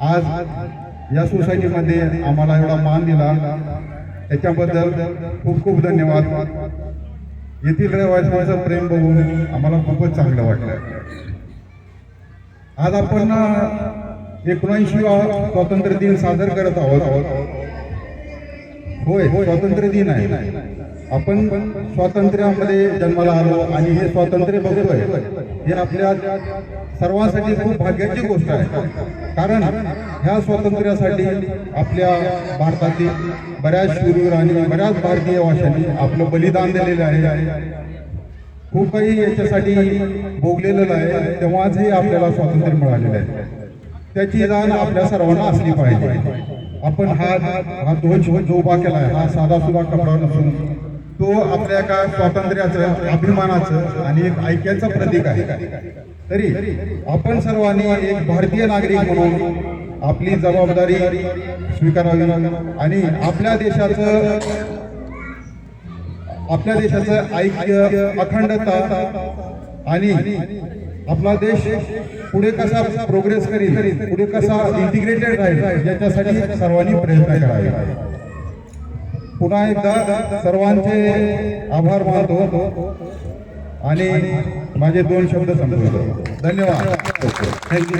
आज या सोसायटीमध्ये आम्हाला एवढा मान दिला. त्याच्याबद्दल खूप खूप धन्यवाद. येथील रहिवाशांचं प्रेम बघून आम्हाला खूपच चांगलं वाटलं. आज आपण एकोणऐंशी स्वातंत्र्य दिन साजर करत आहोत. होय स्वातंत्र्य दिन आहे. आपण स्वातंत्र्यामध्ये जन्माला आलो आणि हे स्वातंत्र्य बघतोय. हे आपल्या सर्वांसाठी खूप भाग्याची गोष्ट आहे. कारण ह्या स्वातंत्र्यासाठी आपल्या भारतातील बऱ्याच शूरवीरांनी बऱ्याच भारतीय वाशांनी आपलं बलिदान दिलेलं आहे. खूप काही याच्यासाठी भोगलेलं आहे. तेव्हाच हे आपल्याला स्वातंत्र्य मिळालेलं आहे. त्याची जाण आपल्या सर्वांना असली पाहिजे. आपण हा हा ध्वज जो उभा केला आहे हा साधा सुद्धा कपडा नसून तो आपल्या एका स्वातंत्र्याचं अभिमानाचं आणि एक ऐक्याचं प्रतीक आहे. तरी आपण सर्वांनी एक भारतीय नागरिक म्हणून आपली जबाबदारी स्वीकारावी आणि आपल्या देशाचं आपल्या देशाचं ऐक्य अखंडता आणि आपला देश पुढे कसा प्रोग्रेस करील पुढे कसा इंटिग्रेटेड राहील याच्यासाठी सर्वांनी प्रयत्न करावे. पुन्हा एकदा सर्वांचे आभार मानतो आणि माझे दोन शब्द संपवतो. धन्यवाद. थँक्यू